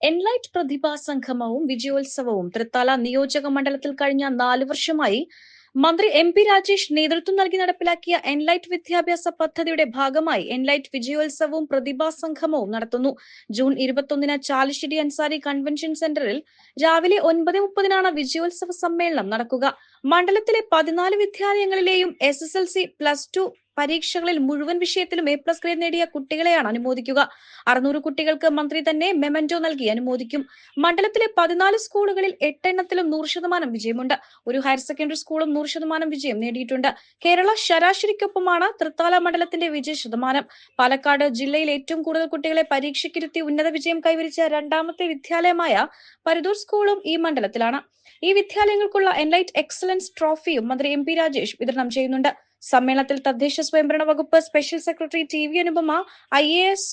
Enlight പ്രതിഭാ സംഗമവും വിജയോത്സവവും തൃത്താല നിയോജക മണ്ഡലത്തിൽ കഴിഞ്ഞ നാലു വർഷമായി മന്ത്രി എം പി രാജേഷ് നേതൃത്വം നൽകി നടപ്പിലാക്കിയ എൻലൈറ്റ് വിദ്യാഭ്യാസ പദ്ധതിയുടെ ഭാഗമായി എൻലൈറ്റ് വിജയോത്സവവും പ്രതിഭാ സംഗമവും നടത്തുന്നു ജൂൺ ഇരുപത്തൊന്നിന് ചാലിശ്ശേരി അൻസാരി കൺവെൻഷൻ സെന്ററിൽ രാവിലെ ഒൻപത് മുപ്പതിനാണ് വിജയോത്സവ സമ്മേളനം നടക്കുക മണ്ഡലത്തിലെ പതിനാല് വിദ്യാലയങ്ങളിലെയും S S L C plus two പരീക്ഷകളിൽ മുഴുവൻ വിഷയത്തിലും എ പ്ലസ് ഗ്രേഡ് നേടിയ കുട്ടികളെയാണ് അനുമോദിക്കുക. അറുന്നൂറ് കുട്ടികൾക്ക് മന്ത്രി തന്നെ മെമന്റോ നൽകി അനുമോദിക്കും. മണ്ഡലത്തിലെ പതിനാല് സ്കൂളുകളിൽ എട്ടെണ്ണത്തിലും നൂറ് ശതമാനം വിജയമുണ്ട്. ഒരു ഹയർ സെക്കൻഡറി സ്കൂളും നൂറ് ശതമാനം വിജയം നേടിയിട്ടുണ്ട്. കേരള ശരാശരിക്കൊപ്പമാണ് തൃത്താല മണ്ഡലത്തിന്റെ വിജയ ശതമാനം. പാലക്കാട് ജില്ലയിൽ ഏറ്റവും കൂടുതൽ കുട്ടികളെ പരീക്ഷയ്ക്കിരുത്തി ഉന്നത വിജയം കൈവരിച്ച രണ്ടാമത്തെ വിദ്യാലയമായ പരിദൂർ സ്കൂളും ഈ മണ്ഡലത്തിലാണ്. ഈ വിദ്യാലയങ്ങൾക്കുള്ള എൻലൈറ്റ് എക്സലൻസ് ട്രോഫിയും മന്ത്രി എം പി രാജേഷ് വിതരണം ചെയ്യുന്നുണ്ട്. സമ്മേളനത്തിൽ തദ്ദേശ സ്വയംഭരണ വകുപ്പ് special secretary T V Anupama I A S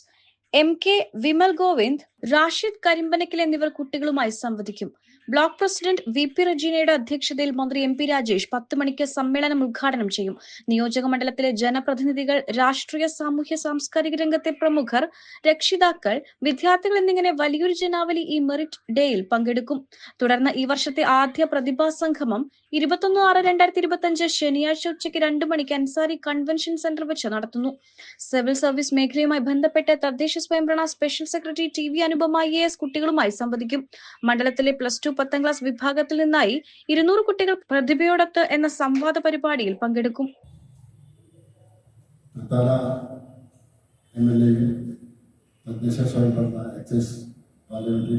M K Vimal Govind Rashid കരിമ്പനക്കിൽ എന്നിവർ കുട്ടികളുമായി സംവദിക്കും. ബ്ലോക്ക് പ്രസിഡന്റ് വി പി റജീനയുടെ അധ്യക്ഷതയിൽ മന്ത്രി എം പി രാജേഷ് പത്ത് മണിക്ക് സമ്മേളനം ഉദ്ഘാടനം ചെയ്യും. നിയോജക മണ്ഡലത്തിലെ ജനപ്രതിനിധികൾ രാഷ്ട്രീയ സാമൂഹ്യ സാംസ്കാരിക രംഗത്തെ പ്രമുഖർ രക്ഷിതാക്കൾ വിദ്യാർത്ഥികൾ എന്നിങ്ങനെ വലിയൊരു ജനാവലി ഈ മെറിറ്റ് ഡേയിൽ പങ്കെടുക്കും. തുടർന്ന് ഈ വർഷത്തെ ആദ്യ പ്രതിഭാ സംഗമം ഇരുപത്തൊന്ന് ആറ് രണ്ടായിരത്തി ഇരുപത്തി അഞ്ച് ശനിയാഴ്ച ഉച്ചയ്ക്ക് രണ്ടു മണിക്ക് അൻസാരി കൺവെൻഷൻ സെന്റർ വെച്ച് നടത്തുന്നു. സിവിൽ സർവീസ് മേഖലയുമായി ബന്ധപ്പെട്ട് തദ്ദേശ സ്വയംഭരണ special secretary T V Anupama I S കുട്ടികളുമായി സംവദിക്കും. മണ്ഡലത്തിലെ പ്ലസ് ടു പത്താം ക്ലാസ് വിഭാഗത്തിൽ നിന്നായി ഇരുന്നൂറ് കുട്ടികൾ പ്രതിഭയോടൊത്ത് എന്ന സംവാദ പരിപാടിയിൽ പങ്കെടുക്കും. പാർലമെന്ററി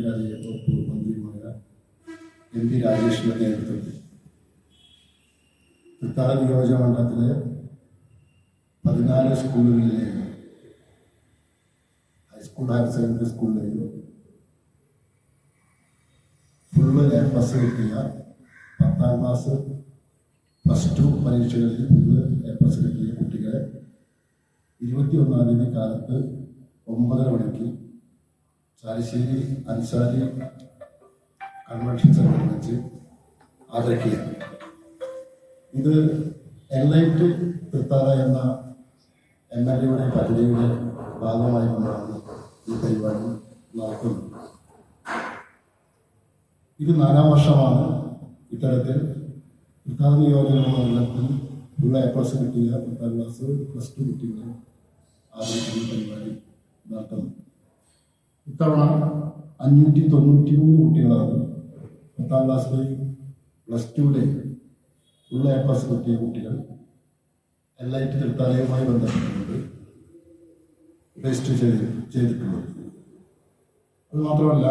തൃത്താല നിയോജക മണ്ഡലത്തിലെ പതിനാല് സ്കൂളുകളിലെയും ഹൈസ്കൂൾ ഹയർ സെക്കൻഡറി സ്കൂളിലെയും ഫുള്ള് എ പ്ലസ് കിട്ടിയ പത്താം ക്ലാസ് പ്ലസ് ടു പരീക്ഷകളിൽ മുഴുവൻ എ പ്ലസ് കിട്ടിയ കുട്ടികളെ ഇരുപത്തി ഒന്നാം തീയതി കാലത്ത് ഒമ്പതര മണിക്ക് ചാലിശ്ശേരി അൻസാരി കൺവെൻഷൻ സെന്ററിൽ വെച്ച് ആദരിക്കുക ഇത് എൻലൈറ്റ് തൃത്താറ എന്ന എം എൽ എയുടെ പദ്ധതിയുടെ ഭാഗമായി കൊണ്ടാണ് ഈ പരിപാടി നടത്തുന്നത്. ഇത് നാലാം വർഷമാണ് ഇത്തരത്തിൽ. പ്രധാന നിയോജക ഉള്ള എ കിട്ടിയ പത്താം ക്ലാസ് പ്ലസ് ടു കുട്ടികളെ ആദരിക്കുന്ന പരിപാടി നടത്തുന്നത് ഇത്തവണ അഞ്ഞൂറ്റി തൊണ്ണൂറ്റി മൂന്ന് കുട്ടികളാണ് പത്താം ക്ലാസ്സിലെയും പ്ലസ് ടുവിലെയും ഉള്ള എ കിട്ടിയ കുട്ടികൾ എല്ലായിട്ട് തീർത്ഥാലയവുമായി ബന്ധപ്പെട്ടുകൊണ്ട് രജിസ്റ്റർ ചെയ്ത് ചെയ്തിട്ടുള്ളത്. അത് മാത്രമല്ല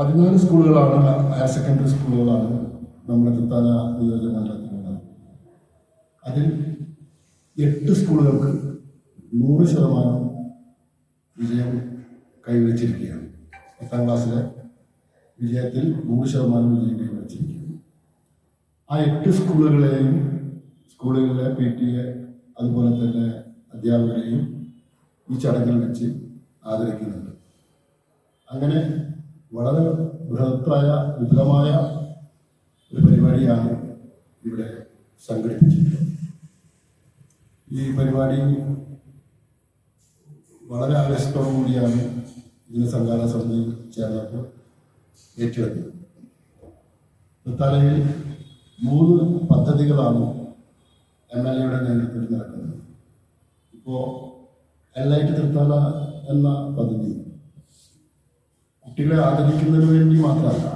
പതിനാല് സ്കൂളുകളാണ് ഹയർ സെക്കൻഡറി സ്കൂളുകളാണ് നമ്മുടെ തൃത്താല നിയോജക അതിൽ എട്ട് സ്കൂളുകൾക്ക് നൂറ് ശതമാനം വിജയം കൈവരിച്ചിരിക്കുകയാണ്. പത്താം ക്ലാസ്സിലെ വിജയത്തിൽ നൂറ് ശതമാനം വിജയം കൈവരിച്ചിരിക്കുകയാണ്. ആ എട്ട് സ്കൂളുകളെയും സ്കൂളുകളിലെ പി ടി എ അതുപോലെ തന്നെ അധ്യാപകരെയും ഈ ചടങ്ങിൽ വെച്ച് ആദരിക്കുന്നുണ്ട്. അങ്ങനെ വളരെ ബൃഹത്തായ വിപുലമായ ഒരു പരിപാടിയാണ് ഇവിടെ സംഘടിപ്പിച്ചിട്ടുള്ളത്. ഈ പരിപാടി വളരെ ആവേശത്തോടു കൂടിയാണ് ഇതിന് സംഘാടന സമിതി ചേർന്നപ്പോൾ ഏറ്റെടുത്തത്. തലയിൽ മൂന്ന് പദ്ധതികളാണ് എം എൽ എയുടെ നേതൃത്വത്തിൽ നടക്കുന്നത്. ഇപ്പോൾ എൽ ഐ ടി തൃത്താല എന്ന പദ്ധതി കുട്ടികളെ ആദരിക്കുന്നതിന് വേണ്ടി മാത്രമല്ല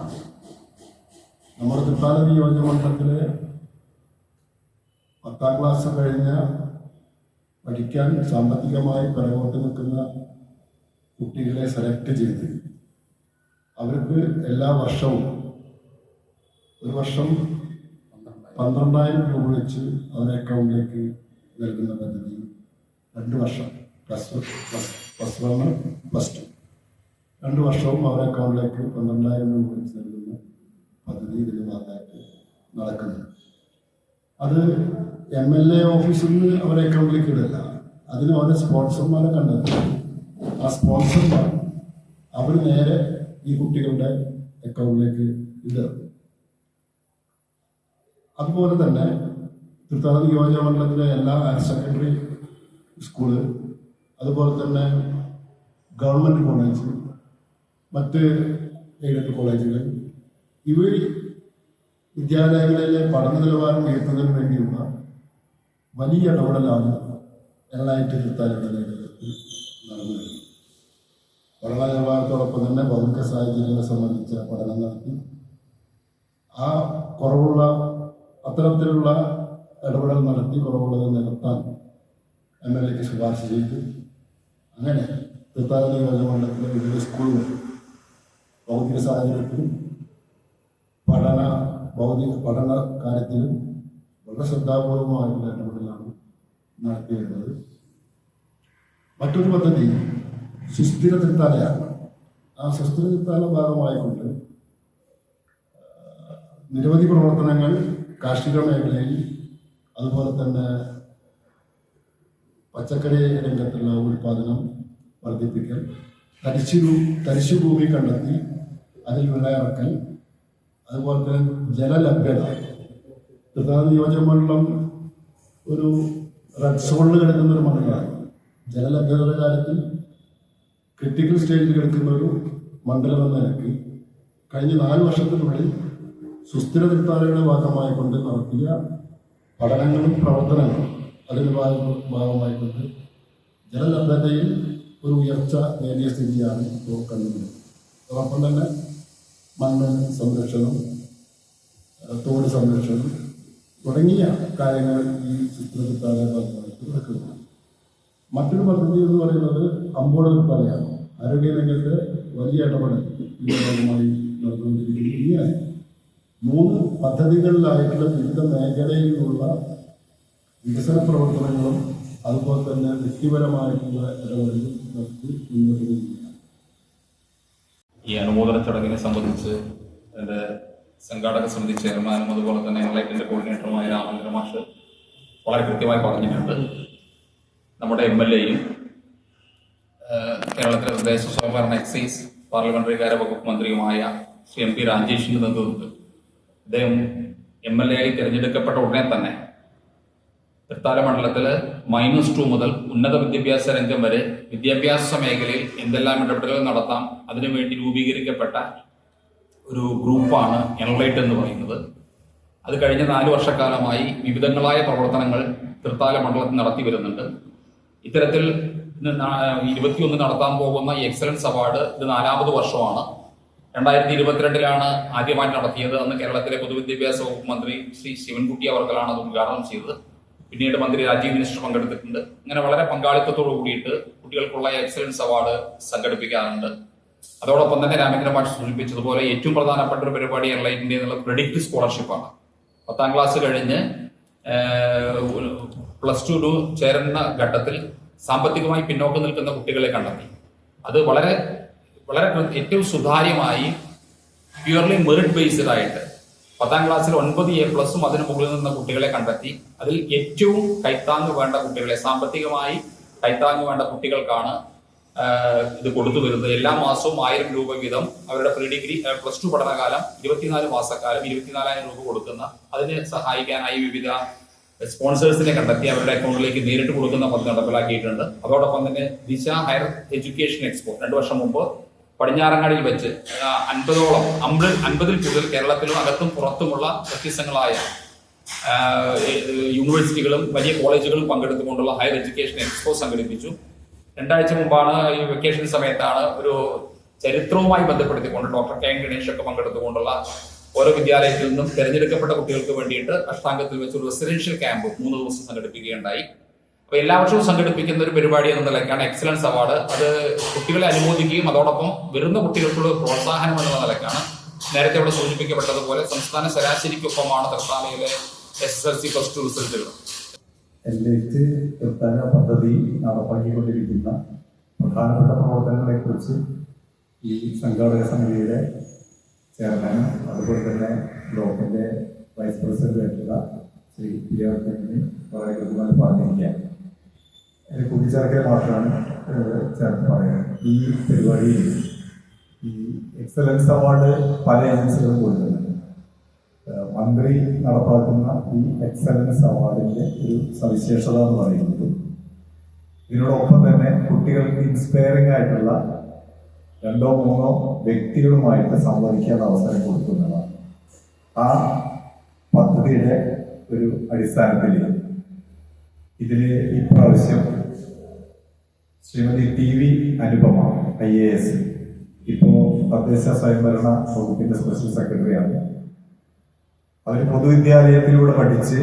നമ്മുടെ തൃത്താല നിയോജക മണ്ഡലത്തിലെ പത്താം ക്ലാസ് കഴിഞ്ഞ പഠിക്കാൻ സാമ്പത്തികമായി പിറകോട്ട് നിൽക്കുന്ന കുട്ടികളെ സെലക്ട് ചെയ്ത് അവർക്ക് എല്ലാ വർഷവും ഒരു വർഷം പന്ത്രണ്ടായിരം രൂപ വെച്ച് അവരുടെ അക്കൗണ്ടിലേക്ക് നൽകുന്ന പദ്ധതി. രണ്ട് വർഷം. Plus plus plus plus two രണ്ട് വർഷവും അവരുടെ അക്കൗണ്ടിലേക്ക് പന്ത്രണ്ടായിരം രൂപ വെച്ച് നൽകുന്ന പദ്ധതി ഇതിന്റെ ഭാഗമായിട്ട് നടക്കുന്നുണ്ട് അത് എം എൽ എ ഓഫീസിൽ നിന്ന് അവരെ അക്കൗണ്ടിലേക്ക് ഇടല്ല. അതിന് അവരുടെ സ്പോൺസർമാരെ കണ്ടെത്തി. ആ സ്പോൺസർമാർ അവർ നേരെ ഈ കുട്ടികളുടെ അക്കൗണ്ടിലേക്ക് ഇടുക അതുപോലെ തന്നെ തൃത്താല നിയോജക മണ്ഡലത്തിലെ എല്ലാ ഹയർ സെക്കൻഡറി സ്കൂൾ അതുപോലെ തന്നെ ഗവൺമെന്റ് കോളേജ് മറ്റ് എയ്ഡഡ് കോളേജുകൾ? ഇവർ വിദ്യാലയങ്ങളിലെ പഠന നിലവാരം ഉയർത്തുന്നതിന് വേണ്ടിയുള്ള വലിയ ഇടപെടലാണ് ഞങ്ങളായിട്ട് നേതൃത്വത്തിൽ നടന്നു പഠന നിലവാരത്തോടൊപ്പം തന്നെ ഭൗതിക സാഹചര്യങ്ങളെ സംബന്ധിച്ച പഠനം നടത്തി. ആ കുറവുള്ള അത്തരത്തിലുള്ള ഇടപെടൽ നടത്തി കുറവുള്ളത് നികത്താൻ എം എൽ എക്ക് ശുപാർശ ചെയ്തു. അങ്ങനെ തൃത്താലി മണ്ഡലത്തിലെ വിവിധ സ്കൂളുകൾ ഭൗതിക സാഹചര്യത്തിലും പഠന ഭൗതിക പഠന കാര്യത്തിലും വളരെ ശ്രദ്ധാപൂർവമായിട്ടുള്ള ഇടപെടലാണ് നടത്തിയിരുന്നത്. മറ്റൊരു പദ്ധതി സുസ്ഥിര തിരുത്താലയാണ് ആ സുസ്ഥിര തിരുത്താല ഭാഗമായിക്കൊണ്ട് നിരവധി പ്രവർത്തനങ്ങൾ കാർഷിക മേഖലയിൽ അതുപോലെ തന്നെ പച്ചക്കറി രംഗത്തുള്ള ഉൽപാദനം വർദ്ധിപ്പിക്കൽ തരിശു തരിശുഭൂമി കണ്ടെത്തി അതിൽ വിളയിറക്കൽ അതുപോലെ തന്നെ ജലലഭ്യത. തീർത്ഥാടന നിയോജകമണ്ഡലം ഒരു റെഡ് സോണിൽ കിടക്കുന്ന ഒരു മണ്ഡലമാണ് ജലലഭ്യതയുടെ കാര്യത്തിൽ ക്രിട്ടിക്കൽ സ്റ്റേജിൽ കിടക്കുന്ന ഒരു മണ്ഡലം എന്ന നിലയ്ക്ക് കഴിഞ്ഞ നാല് വർഷത്തിനുള്ളിൽ സുസ്ഥിര തീർത്ഥാടനയുടെ ഭാഗമായിക്കൊണ്ട് നടത്തിയ പഠനങ്ങളും പ്രവർത്തനങ്ങളും അതിന്റെ ഭാഗ- ഭാഗമായിക്കൊണ്ട് ജലലഭ്യതയിൽ ഒരു ഉയർച്ച നേടിയ സ്ഥിതിയാണ് ഇപ്പോൾ കണ്ടുവരുന്നത്. അതോടൊപ്പം തന്നെ മണ്ണ് സംരക്ഷണം തോട് സംരക്ഷണം തുടങ്ങിയ കാര്യങ്ങൾ ഈ ചിത്രത്തിൽ ഭാഗമായിട്ട് നടക്കുന്നത് മറ്റൊരു പദ്ധതി എന്ന് പറയുന്നത് അമ്പോള പറയാണ് ആരോഗ്യ രംഗത്ത് വലിയ ഇടപെടൽ ഇതിന്റെ ഭാഗമായി നടന്നുകൊണ്ടിരിക്കുന്നു ഇങ്ങനെ മൂന്ന് പദ്ധതികളിലായിട്ടുള്ള വിവിധ മേഖലയിലുള്ള വികസന പ്രവർത്തനങ്ങളും അതുപോലെ തന്നെ വ്യക്തിപരമായിട്ടുള്ള ഇടപെടലും നടത്തി മുന്നോട്ട് പോകുകയാണ് ഈ അനുമോദന ചടങ്ങിനെ സംബന്ധിച്ച് എന്റെ സംഘാടക സമിതി ചെയർമാനും അതുപോലെ തന്നെ എൻലൈറ്റിന്റെ കോർഡിനേറ്ററുമായ രാമചന്ദ്ര മാഷ് വളരെ കൃത്യമായി പറഞ്ഞിട്ടുണ്ട്. നമ്മുടെ എം എൽ എയും കേരളത്തിലെ തദ്ദേശ സ്വയംഭരണ എക്സൈസ് പാർലമെന്ററി കാര്യ വകുപ്പ് മന്ത്രിയുമായ ശ്രീ എം പി രാജേഷിന്റെ നേതൃത്വത്തിൽ അദ്ദേഹം എം എൽ എ ആയി തിരഞ്ഞെടുക്കപ്പെട്ട ഉടനെ തന്നെ തൃത്താല മണ്ഡലത്തിൽ മൈനസ് ടു മുതൽ ഉന്നത വിദ്യാഭ്യാസ രംഗം വരെ വിദ്യാഭ്യാസ മേഖലയിൽ എന്തെല്ലാം ഇടപെടലുകൾ നടത്താം അതിനുവേണ്ടി രൂപീകരിക്കപ്പെട്ട ഒരു ഗ്രൂപ്പാണ് എൻലൈറ്റ് എന്ന് പറയുന്നത്. അത് കഴിഞ്ഞ നാല് വർഷക്കാലമായി വിവിധങ്ങളായ പ്രവർത്തനങ്ങൾ തൃത്താല മണ്ഡലത്തിൽ നടത്തി വരുന്നുണ്ട്. ഇത്തരത്തിൽ ഇരുപത്തിയൊന്ന് നടത്താൻ പോകുന്ന എക്സലൻസ് അവാർഡ് ഇത് നാലാമത് വർഷമാണ്. രണ്ടായിരത്തി ഇരുപത്തിരണ്ടിലാണ് ആദ്യമായി നടത്തിയത്. അന്ന് കേരളത്തിലെ പൊതുവിദ്യാഭ്യാസ വകുപ്പ് മന്ത്രി ശ്രീ ശിവൻകുട്ടി അവർക്കലാണ് അത് ഉദ്ഘാടനം ചെയ്തത്. പിന്നീട് മന്ത്രി രാജീവ് മിനിസ്റ്റർ പങ്കെടുത്തിട്ടുണ്ട്. അങ്ങനെ വളരെ പങ്കാളിത്തത്തോടു കൂടിയിട്ട് കുട്ടികൾക്കുള്ള എക്സലൻസ് അവാർഡ് സംഘടിപ്പിക്കാറുണ്ട്. അതോടൊപ്പം തന്നെ രാമചന്ദ്ര മാഷ് സൂചിപ്പിച്ചതുപോലെ ഏറ്റവും പ്രധാനപ്പെട്ട ഒരു പരിപാടി എയർലൈനിന്റെ എന്നുള്ള ക്രെഡിറ്റ് സ്കോളർഷിപ്പാണ് പത്താം ക്ലാസ് കഴിഞ്ഞ് പ്ലസ് ടു ടു ചേരുന്ന ഘട്ടത്തിൽ സാമ്പത്തികമായി പിന്നോക്കം നിൽക്കുന്ന കുട്ടികളെ കണ്ടെത്തി. അത് വളരെ വളരെ ഏറ്റവും സുതാര്യമായി പ്യുവർലി മെറിറ്റ് ബേസ്ഡ് ആയിട്ട് പത്താം ക്ലാസ്സിൽ ഒൻപത് എ പ്ലസും അതിന് മുകളിൽ നിന്ന കുട്ടികളെ കണ്ടെത്തി. അതിൽ ഏറ്റവും കൈത്താങ് വേണ്ട കുട്ടികളെ സാമ്പത്തികമായി കൈത്താങ് വേണ്ട കുട്ടികൾക്കാണ് ഇത് കൊടുത്തു വരുന്നത് എല്ലാ മാസവും ആയിരം രൂപ വീതം അവരുടെ പ്രീ ഡിഗ്രി പ്ലസ് ടു പഠനകാലം ഇരുപത്തിനാല് മാസക്കാലം ഇരുപത്തിനാലായിരം രൂപ കൊടുക്കുന്ന അതിനെ സഹായിക്കാനായി വിവിധ സ്പോൺസേഴ്സിനെ കണ്ടെത്തി അവരുടെ അക്കൗണ്ടിലേക്ക് നേരിട്ട് കൊടുക്കുന്ന പദ്ധതി നടപ്പിലാക്കിയിട്ടുണ്ട്. അതോടൊപ്പം തന്നെ ദിശ ഹയർ എഡ്യൂക്കേഷൻ എക്സ്പോ രണ്ടു വർഷം മുമ്പ് പടിഞ്ഞാറങ്ങാടിയിൽ വെച്ച് അൻപതോളം അമ്പത് അൻപതിൽ കൂടുതൽ കേരളത്തിലും അകത്തും പുറത്തുമുള്ള വ്യത്യസ്തങ്ങളായ യൂണിവേഴ്സിറ്റികളും വലിയ കോളേജുകളും പങ്കെടുത്തുകൊണ്ടുള്ള ഹയർ എഡ്യൂക്കേഷൻ എക്സ്പോ സംഘടിപ്പിച്ചു. രണ്ടാഴ്ച മുമ്പാണ് ഈ വെക്കേഷൻ സമയത്താണ് ഒരു ചരിത്രവുമായി ബന്ധപ്പെടുത്തിക്കൊണ്ട് ഡോക്ടർ കെ എൻ ഗണേഷ് ഒക്കെ പങ്കെടുത്തുകൊണ്ടുള്ള ഓരോ വിദ്യാലയത്തിൽ നിന്നും തിരഞ്ഞെടുക്കപ്പെട്ട കുട്ടികൾക്ക് വേണ്ടിയിട്ട് അഷ്ടാംഗത്തിൽ വെച്ച് ഒരു റെസിഡൻഷ്യൽ ക്യാമ്പ് മൂന്ന് ദിവസം സംഘടിപ്പിക്കുകയുണ്ടായി. അപ്പൊ എല്ലാ വർഷവും സംഘടിപ്പിക്കുന്ന ഒരു പരിപാടി എന്ന നിലയ്ക്കാണ് എക്സലൻസ് അവാർഡ്. അത് കുട്ടികളെ അനുമോദിക്കുകയും അതോടൊപ്പം വരുന്ന കുട്ടികൾക്കുള്ള പ്രോത്സാഹനം എന്നുള്ള നിലയ്ക്കാണ് നേരത്തെ ഇവിടെ സൂചിപ്പിക്കപ്പെട്ടതുപോലെ സംസ്ഥാന ശരാശരിക്കൊപ്പമാണ് തൃത്താലയിലെ S L C plus two റിസൾട്ടുകൾ. Enlight പ്രധാന പദ്ധതി നടപ്പാക്കിക്കൊണ്ടിരിക്കുന്ന പ്രധാനപ്പെട്ട പ്രവർത്തനങ്ങളെക്കുറിച്ച് ഈ സംഘാടക സമിതിയുടെ ചെയർമാനും അതുപോലെ തന്നെ ബ്ലോക്കിന്റെ വൈസ് പ്രസിഡന്റ് ആയിട്ടുള്ള ശ്രീ പി ആർ കൃത്യമായി പറഞ്ഞിരിക്കുകയാണ്. കൂട്ടിച്ചേർക്കൽ മാത്രമാണ് ചേർത്ത് പറയുന്നത്. ഈ പരിപാടിയിൽ ഈ എക്സലൻസ് അവാർഡ് പല ഏജൻസികളും കൊടുക്കുന്നുണ്ട് മന്ത്രി നടപ്പാക്കുന്ന ഈ എക്സലൻസ് അവാർഡിന്റെ ഒരു സവിശേഷത എന്ന് പറയുന്നത് ഇതിനോടൊപ്പം തന്നെ കുട്ടികൾക്ക് ഇൻസ്പയറിംഗ് ആയിട്ടുള്ള രണ്ടോ മൂന്നോ വ്യക്തികളുമായിട്ട് സംവദിക്കാൻ അവസരം കൊടുക്കുന്നതാണ്. ആ പദ്ധതിയുടെ ഒരു അടിസ്ഥാനത്തിൽ ഇതിൽ ഇപ്രാവശ്യം Shrimati T V Anupama I A S. ഇപ്പോ തദ്ദേശ സ്വയംഭരണ വകുപ്പിന്റെ സ്പെഷ്യൽ സെക്രട്ടറിയാണ്. അവർ പൊതുവിദ്യാലയത്തിലൂടെ പഠിച്ച്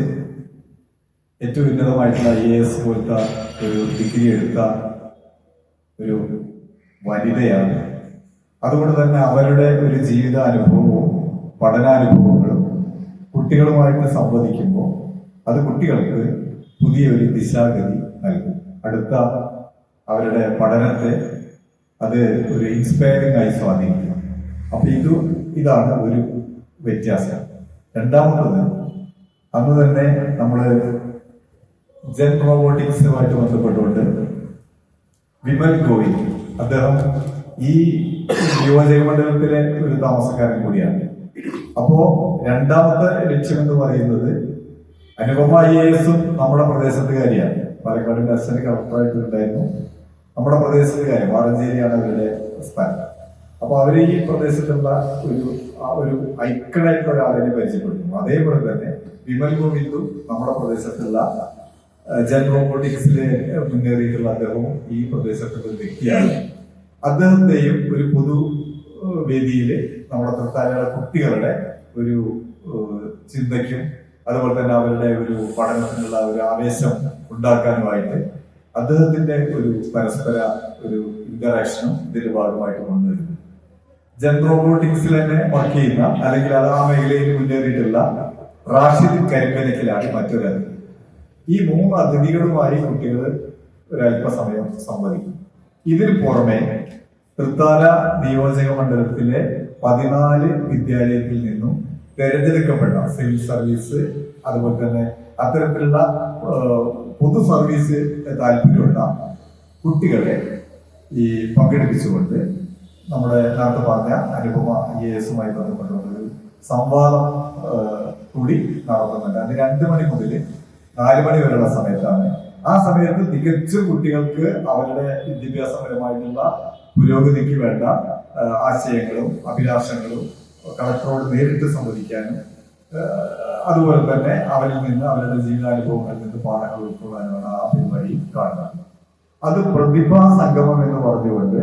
ഏറ്റവും ഉന്നതമായിട്ടുള്ള ഐ എ എസ് പോലത്തെ ഒരു ഡിഗ്രി എടുത്ത ഒരു വനിതയാണ്. അതുകൊണ്ട് തന്നെ അവരുടെ ഒരു ജീവിതാനുഭവവും പഠനാനുഭവങ്ങളും കുട്ടികളുമായിട്ട് സംവദിക്കുമ്പോൾ അത് കുട്ടികൾക്ക് പുതിയൊരു ദിശാഗതി നൽകും. അടുത്ത അവരുടെ പഠനത്തെ അത് ഒരു ഇൻസ്പയറിംഗ് ആയി സ്വാധീനിക്കും അപ്പൊ ഇത് ഇതാണ് ഒരു വ്യത്യാസം. രണ്ടാമത്തത് അന്ന് തന്നെ നമ്മൾ ജെൻ റോബോട്ടിക്സുമായിട്ട് ബന്ധപ്പെട്ടുകൊണ്ട് വിമൽ ഗോയി അദ്ദേഹം ഈ യുവജൈവ മണ്ഡലത്തിലെ ഒരു താമസക്കാരൻ കൂടിയാണ്. അപ്പോ രണ്ടാമത്തെ ലക്ഷ്യം എന്ന് പറയുന്നത് അനുപമ ഐ എ എസും നമ്മുടെ പ്രദേശത്തുകാരിയാണ്. പാലക്കാടിന്റെ അച്ഛന് കളക്ടറായിട്ട് ഉണ്ടായിരുന്നു. നമ്മുടെ പ്രദേശത്തുകാരി വാടഞ്ചേരിയാണ് അവരുടെ സ്ഥലം അപ്പൊ അവർ ഈ പ്രദേശത്തുള്ള ഒരു ആ ഒരു ഐക്കണായിട്ടുള്ള ഒരാളിനെ പരിചയപ്പെടുന്നു അതേപോലെ തന്നെ വിമൽ ഗോവിന്ദു നമ്മുടെ പ്രദേശത്തുള്ള ജൻ റോബോട്ടിക്സിലെ മുന്നേറിയിട്ടുള്ള അദ്ദേഹവും ഈ പ്രദേശത്തുള്ള വ്യക്തിയാണ്. അദ്ദേഹത്തെയും ഒരു പൊതു വേദിയിൽ നമ്മുടെ തൃത്താലയുടെ കുട്ടികളുടെ ഒരു ചിന്തയ്ക്കും അതുപോലെ തന്നെ അവരുടെ ഒരു പഠനത്തിനുള്ള ഒരു ആവേശം ഉണ്ടാക്കാനുമായിട്ട് അദ്ദേഹത്തിന്റെ ഒരു പരസ്പര ഒരു ഇന്ററാക്ഷനും ഇതിന്റെ ഭാഗമായിട്ട് വന്നിരുന്നു. ജൻ റോബോട്ടിക്സിൽ തന്നെ വർക്ക് ചെയ്യുന്ന അല്ലെങ്കിൽ അത് ആ മേഖലയിൽ മുന്നേറിയിട്ടുള്ള റാഷിദ് കരിമ്പനക്കിലാണ് മറ്റൊരു അതിഥി ഈ മൂന്ന് അതിഥികളുമായി കുട്ടികൾ ഒരല്പസമയം സംവദിക്കും. ഇതിന് പുറമെ തൃത്താല നിയോജക മണ്ഡലത്തിലെ പതിനാല് വിദ്യാലയത്തിൽ നിന്നും തെരഞ്ഞെടുക്കപ്പെട്ട സിവിൽ സർവീസ് അതുപോലെ തന്നെ അത്തരത്തിലുള്ള പൊതു സർവീസ് താല്പര്യമുള്ള കുട്ടികളെ ഈ പങ്കെടുപ്പിച്ചുകൊണ്ട് നമ്മുടെ നേരത്തെ പറഞ്ഞ അനുപമ ഐ എ എസുമായി ബന്ധപ്പെട്ടുള്ള ഒരു സംവാദം കൂടി നടത്തുന്നുണ്ട്. അത് രണ്ട് മണി മുതൽ നാല് മണി വരെയുള്ള സമയത്താണ്. ആ സമയത്ത് തികച്ചും കുട്ടികൾക്ക് അവരുടെ വിദ്യാഭ്യാസപരമായിട്ടുള്ള പുരോഗതിക്ക് വേണ്ട ആശയങ്ങളും അഭിലാഷങ്ങളും കളക്ടറോട് നേരിട്ട് സംവദിക്കാനും അതുപോലെ തന്നെ അവരിൽ നിന്ന് അവരുടെ ജീവിതാനുഭവങ്ങളിൽ നിന്ന് പാഠങ്ങൾ ഉൾക്കൊള്ളാനുമാണ് ആ പരിപാടി കാണുന്നത്. അത് പ്രതിഭാ സംഗമം എന്ന് പറഞ്ഞുകൊണ്ട്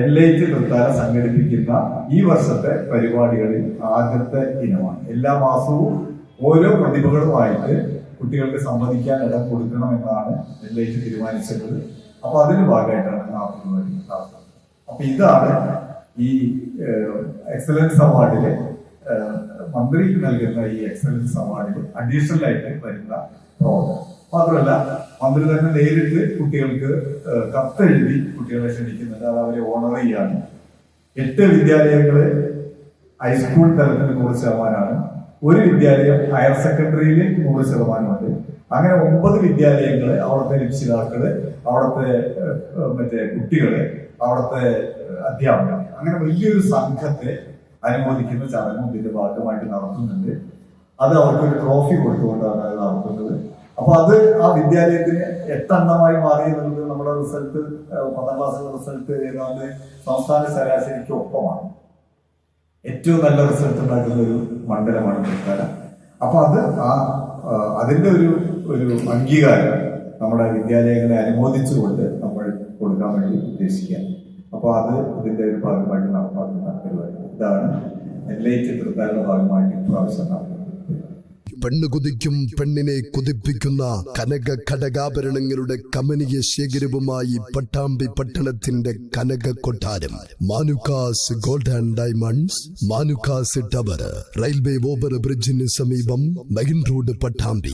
ടി തൃത്താല സംഘടിപ്പിക്കുന്ന ഈ വർഷത്തെ പരിപാടികളിൽ ആദ്യത്തെ ഇനമാണ് എല്ലാ മാസവും ഓരോ പ്രതിഭകളുമായിട്ട് കുട്ടികൾക്ക് സംവദിക്കാൻ ഇടം കൊടുക്കണം എന്നാണ് ടി തീരുമാനിച്ചത്. അപ്പൊ അതിന് ഭാഗമായിട്ടാണ് ആ പരിപാടി നടത്തുന്നത്. അപ്പൊ ഇതാണ് ഈ എക്സലൻസ് അവാർഡിലെ ഏഹ്, മന്ത്രി നൽകുന്ന ഈ എക്സലൻസ് അവാർഡിൽ അഡീഷണൽ ആയിട്ട് വരുന്ന പ്രോഗ്രാം മാത്രമല്ല മന്ത്രി തന്നെ നേരിട്ട് കുട്ടികൾക്ക് കത്തെഴുതി കുട്ടികളെ ക്ഷണിക്കുന്നുണ്ട്. അത് അവരെ ഓണർ ചെയ്യാണ് എട്ട് വിദ്യാലയങ്ങളെ ഹൈസ്കൂൾ തലത്തിൽ നൂറ് ശതമാനമാണ്. ഒരു വിദ്യാലയം ഹയർ സെക്കൻഡറിയിൽ നൂറ് ശതമാനമുണ്ട്. അങ്ങനെ ഒമ്പത് വിദ്യാലയങ്ങൾ അവിടുത്തെ രക്ഷിതാക്കൾ അവിടുത്തെ മറ്റേ കുട്ടികൾ അവിടുത്തെ അധ്യാപകർ അങ്ങനെ വലിയൊരു സംഘത്തെ അനുമോദിക്കുന്ന ചടങ്ങും ഇതിന്റെ ഭാഗമായിട്ട് നടത്തുന്നുണ്ട്. അത് അവർക്കൊരു ട്രോഫി കൊടുത്തുകൊണ്ടാണ് അത് നടത്തുന്നത്. അപ്പൊ അത് ആ വിദ്യാലയത്തിന് എട്ടെണ്ണമായി മാറി എന്നുള്ളത് നമ്മുടെ റിസൾട്ട് പത്താം ക്ലാസ്സിലെ റിസൾട്ട് ഏതാണ്ട് സംസ്ഥാന ശരാശരിക്ക് ഒപ്പമാണ്. ഏറ്റവും നല്ല റിസൾട്ട് ഉണ്ടാക്കുന്ന ഒരു മണ്ഡലമാണ് തൃക്കാല. അപ്പൊ അത് ആ അതിന്റെ ഒരു ഒരു അംഗീകാരം നമ്മുടെ വിദ്യാലയങ്ങളെ അനുമോദിച്ചുകൊണ്ട് നമ്മൾ കൊടുക്കാൻ വേണ്ടി ഉദ്ദേശിക്കുക അപ്പൊ അത് ഇതിന്റെ ഒരു ഭാഗമായിട്ട് നടപ്പാക്കുന്ന പരിപാടി ഇതാണ് ടി തൃക്കാലിന്റെ ഭാഗമായിട്ട് ഇപ്രാവശ്യം പെണ്ണ് കുതിക്കും പെണ്ണിനെ കുതിപ്പിക്കുന്ന കനക ഘടകാഭരണങ്ങളുടെ കമനീയ ശേഖരവുമായി പട്ടാമ്പി പട്ടണത്തിന്റെ കനക കൊട്ടാരം. Manukkas gold and diamonds Manukkas tower railway over ബ്രിഡ്ജിന് സമീപം മെയിൻ റോഡ് പട്ടാമ്പി.